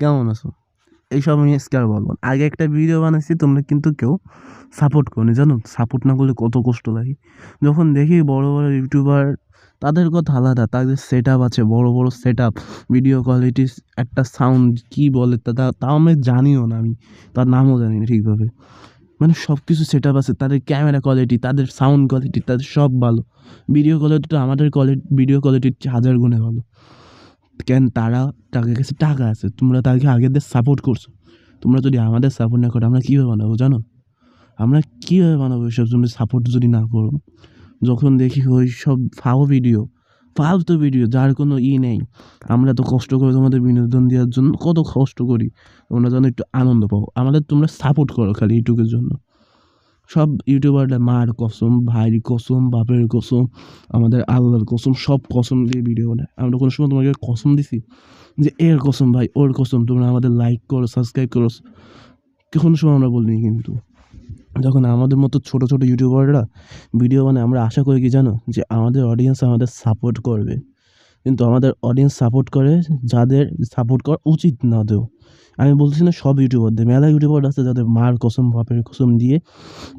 কেমন আছো? এইসব আমি আজকে আর বলব। আগে একটা ভিডিও বানাইছি, তোমরা কিন্তু কেউ সাপোর্ট করনি। জানো সাপোর্ট না করলে কত কষ্ট লাগে। যখন দেখি বড় বড় ইউটিউবার তাদের কথা আলাদা, তাদের সেট আছে, বড় বড় সেট ভিডিও কোয়ালিটি একটা সাউন্ড কী বলে, তা তাও আমি জানিও না আমি। তার নামও জানি না ঠিকভাবে। মানে সব কিছু সেট আছে, তাদের ক্যামেরা কোয়ালিটি তাদের সাউন্ড কোয়ালিটি তাদের সব ভালো। ভিডিও কোয়ালিটিটা আমাদের কোয়ালিটি ভিডিও কোয়ালিটির হাজার গুণে ভালো। কেন তারা তাদের কাছে টাকা আছে? তোমরা তাদেরকে আগেদের সাপোর্ট করছ। তোমরা যদি আমাদের সাপোর্ট না করো, আমরা কীভাবে বানাবো জানো? আমরা কীভাবে বানাবো এসব? তুমি সাপোর্ট যদি না করো, যখন দেখি ওই সব ফাও ভিডিও ফালতু ভিডিও যার কোনো ই নেই, আমরা তো কষ্ট করে তোমাদের বিনোদন দেওয়ার জন্য কত কষ্ট করি। তোমরা যেন একটু আনন্দ পাও। আমাদের তোমরা সাপোর্ট করো খালি এইটুকুর জন্য। সব ইউটিউবাররা মার কসম ভাইয়ের কসম, বাপের কসম, আমাদের আল্লাহর কসম, সব কসম দিয়ে ভিডিও বানায়। আমরা কোনো সময় তোমাকে কসম দিছি যে, এর কসম ভাই, ওর কসম, তোমরা আমাদের লাইক করো সাবস্ক্রাইব করো। কোনো সময় আমরা বলিনি কিন্তু। যখন আমাদের মতো ছোটো ছোটো ইউটিউবাররা ভিডিও বানায়, আমরা আশা করি কি জানো? যে আমাদের অডিয়েন্স আমাদের সাপোর্ট করবে। কিন্তু আমাদের অডিয়েন্স সাপোর্ট করে, যাদের সাপোর্ট করা উচিত না দেও আমি বলছি না সব ইউটিউবারদের মেলা ইউটিউবার আছে যাদের মার কসম, বাপের কসম দিয়ে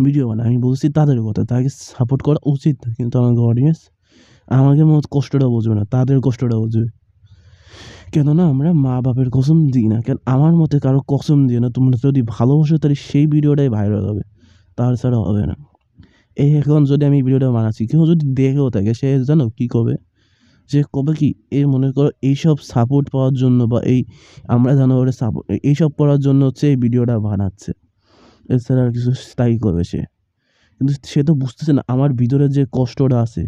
ভিডিও বানায়। আমি বলছি তাদের কথা, তাকে সাপোর্ট করা উচিত কিন্তু আমাদের অডিয়েন্স আমাকে মতো কষ্টটা বুঝবে না, তাদের কষ্টটা বুঝবে। কেননা আমরা মা বাপের কসম দিই না, কেন আমার মতে কারও কসম দিয়ে না, তোমরা যদি ভালোবাসো তাহলে সেই ভিডিওটাই ভাইরাল হবে তাছাড়া হবে না। এই এখন যদি আমি ভিডিওটা বানাচ্ছি, কেউ যদি দেখেও থাকে, সে জানো কী কবে যে কবে কি এই মনে করো এইসব সাপোর্ট পাওয়ার জন্য বা এই আমরা জানো ওরা সাপোর্ট এইসব করার জন্য হচ্ছে এই ভিডিওটা বানাচ্ছে। এছাড়া আর কিছু তাই করবে সে। কিন্তু সে তো বুঝতেছে না আমার ভিতরে যে কষ্টটা আছে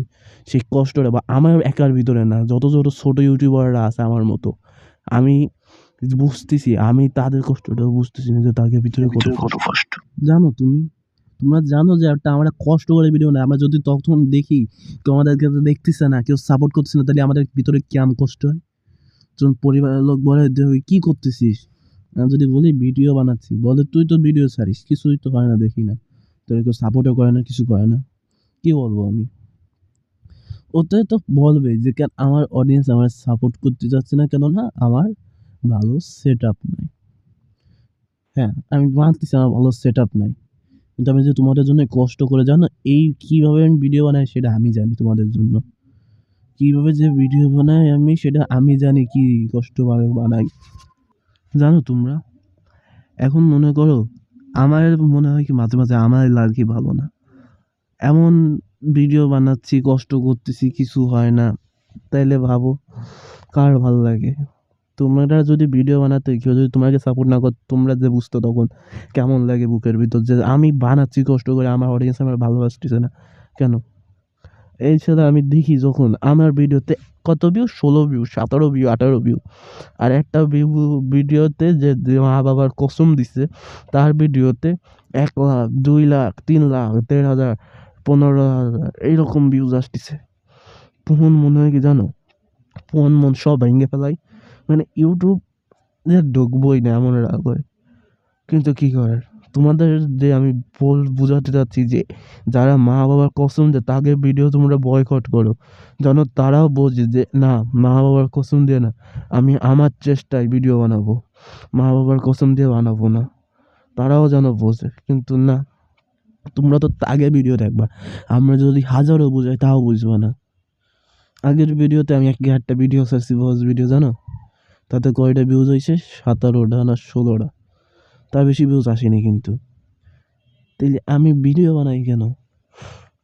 সেই কষ্টটা বা আমার একার ভিতরে না যত যত ছোটো ইউটিউবাররা আছে আমার মতো আমি বুঝতেছি আমি তাদের কষ্টটাও বুঝতেছি না যে তাদের ভিতরে কত কষ্ট। জানো তুমি? তোমরা জানো যে একটা আমরা কষ্ট করে ভিডিও না আমরা যদি তখন দেখি কেউ আমাদেরকে দেখতেছে না, কেউ সাপোর্ট করছে না, তাহলে আমাদের ভিতরে কেমন কষ্ট হয়? যখন পরিবারের লোক বলে কী করতেছিস? আমি যদি বলি, ভিডিও বানাচ্ছি। বলে, তুই তো ভিডিও ছাড়িস, কিছুই তো হয় না, দেখি না। তোর কেউ সাপোর্টও করে না, কিছু করে না। কী বলব আমি? ওতে তো বলবে যে, কেন আমার অডিয়েন্স আমার সাপোর্ট করতে যাচ্ছে না কেননা আমার ভালো সেট আপ নাই। হ্যাঁ আমি মানতেছি আমার ভালো সেট আপ নাই। কিন্তু আমি যে তোমাদের জন্য কষ্ট করে জানো এই কীভাবে আমি ভিডিও বানাই সেটা আমি জানি তোমাদের জন্য। কীভাবে যে ভিডিও বানাই আমি সেটা আমি জানি কি কষ্ট বানাই জানো তোমরা, এখন মনে করো, আমার মনে হয় কি মাঝে মাঝে আমার লাগে ভালো না। এমন ভিডিও বানাচ্ছি, কষ্ট করতেছি, কিছু হয় না। তাইলে ভাবো, কার ভালো লাগে? তোমরা যদি ভিডিও বানাতে কেউ যদি তোমাকে সাপোর্ট না করো, তোমরা যে বুঝতো তখন কেমন লাগে বুকের ভিতর? যে আমি বানাচ্ছি, কষ্ট করে আমার অডিয়েন্স আমার ভালোবাসতেছে না। কেন? এই ছাড়া আমি দেখি যখন আমার ভিডিওতে কত ভিউ ষোলো ভিউ সতেরো ভিউ আঠারো ভিউ আর একটা ভিউ ভিডিওতে যে মা বাবার কসম দিছে, তার ভিডিওতে এক লাখ, দুই লাখ, তিন লাখ, দেড় হাজার, পনেরো হাজার এইরকম ভিউজ আসতেছে। তখন মনে হয় কি জানো? ফোন মন সব ভেঙে ফেলাই। মানে ইউটিউব যে ঢুকবোই না, এমন রাগ হয়। কিন্তু কী করার? তোমাদের যে আমি বল বোঝাতে চাচ্ছি যে, যারা মা বাবার কসম দেয় তাকে ভিডিও তোমরা বয়কট করো। যেন তারাও বোঝে যে, না মা বাবার কসম দিয়ে না, আমি আমার চেষ্টায় ভিডিও বানাবো। মা বাবার কসম দিয়ে বানাবো না। তারাও যেন বোঝে, কিন্তু না, তোমরা তো আগে ভিডিও দেখবা। আমরা যদি হাজারও বোঝাই, তাও বুঝবা না। আগের ভিডিওতে আমি এক একটা ভিডিও ছাড়ছি ভয়েস ভিডিও জানো? তাতে কয়টা ভিউজ হয়েছে সাতারোটা না ষোলোটা। তার বেশি ভিউজ আসেনি কিন্তু। তাইলে আমি ভিডিও বানাই কেন?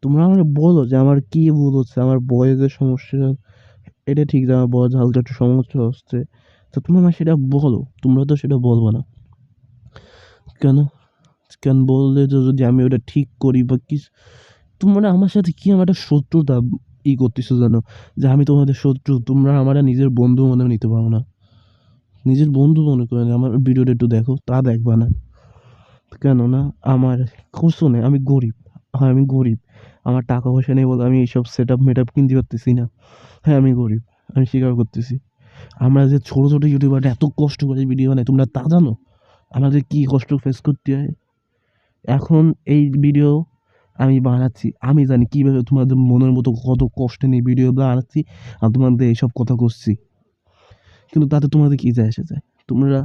তোমরা আমার বলো যে আমার কী ভুল হচ্ছে? আমার বয়সের সমস্যা, এটা ঠিক যে আমার বয়স হালকা একটু সমস্যা হচ্ছে। তো তোমরা আমার সেটা বলো। তোমরা তো সেটা বলব না। কেন? কেন বললে যে যদি আমি ওটা ঠিক করি বা কি তোমরা আমার সাথে কি আমার একটা শত্রুতা ই করতেছো জানো? যে আমি তোমাদের শত্রু, তোমরা আমার নিজের বন্ধু মনে নিতে পারো না। নিজের বন্ধু মনে করে না, আমার ভিডিওটা একটু দেখো, তা দেখবা না। কেননা আমার কষ্ট নেই, আমি গরিব। হ্যাঁ আমি গরিব। আমার টাকা পয়সা নেই বলে আমি এইসব সেট আপ মেট আপ কিনতে পারতেছি না। হ্যাঁ আমি গরিব, আমি স্বীকার করতেছি। আমরা যে ছোটো ছোটো ইউটিউবাররা এত কষ্ট করে ভিডিও বানাই তোমরা তা জানো? আমাদের কী কষ্ট ফেস করতে হয়? এখন এই ভিডিও আমি বানাচ্ছি, আমি জানি কীভাবে তোমাদের মনের মতো কত কষ্ট নিয়ে ভিডিও বানাচ্ছি, আর তোমাদের এইসব কথা করছি। কিন্তু তাতে তোমাদের কী যায় এসে যায়? তোমরা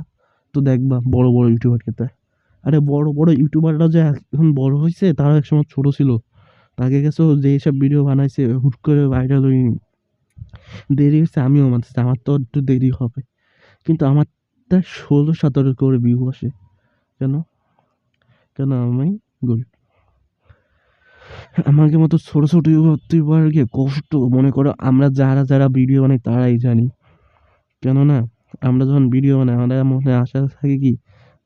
তো দেখবা বড় বড় ইউটিউবার খেতে আরে বড় বড় ইউটিউবাররা যে এখন বড় হয়েছে তারা এক সময় ছোট ছিল। তাকে গেছো যে সব ভিডিও বানাইছে, হুট করে ভাইরাল হয়নি দেরি হয়েছে আমিও মানছি আমার তো একটু দেরি হবে। কিন্তু আমারটা ষোলো সতেরো করে ভিউ আসে। কেন? কেন আমি গরিব? আমাকে মতো ছোটো ছোটো ইউটিউবারকে কষ্ট, মনে করো আমরা যারা যারা ভিডিও বানাই, তারাই জানি। কেননা আমরা যখন ভিডিও বানাই আমাদের মনে আশা থাকে কি?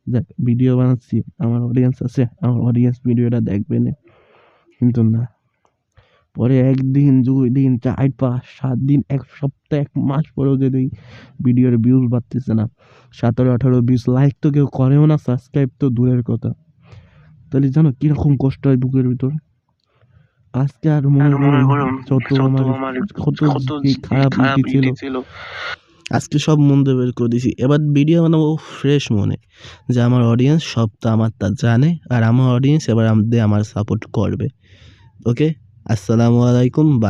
দেখ ভিডিও বানাচ্ছি আমার অডিয়েন্স আছে আমার অডিয়েন্স ভিডিওটা দেখবে না। কিন্তু না। পরে একদিন দুই দিন চার পাঁচ সাত দিন এক সপ্তাহ এক মাস পরেও যদি ভিডিওর ভিউজ বাড়তেছে না সতেরো আঠারো বিশ লাইক তো কেউ করেও না সাবস্ক্রাইব তো দূরের কথা। তাহলে জানো কীরকম কষ্ট হয় বুকের ভিতর? আজকে আর মনে করো যত আমার কত খারাপ ছিল। আজকে সব মন দিয়ে বের করে দিছি। এবার ভিডিও বানাবো ফ্রেশ মনে। যে আমার অডিয়েন্স সব তো আমার তা জানে, আর আমার অডিয়েন্স এবার আমাদের, আমার সাপোর্ট করবে। ওকে আসসালামু আলাইকুম বাই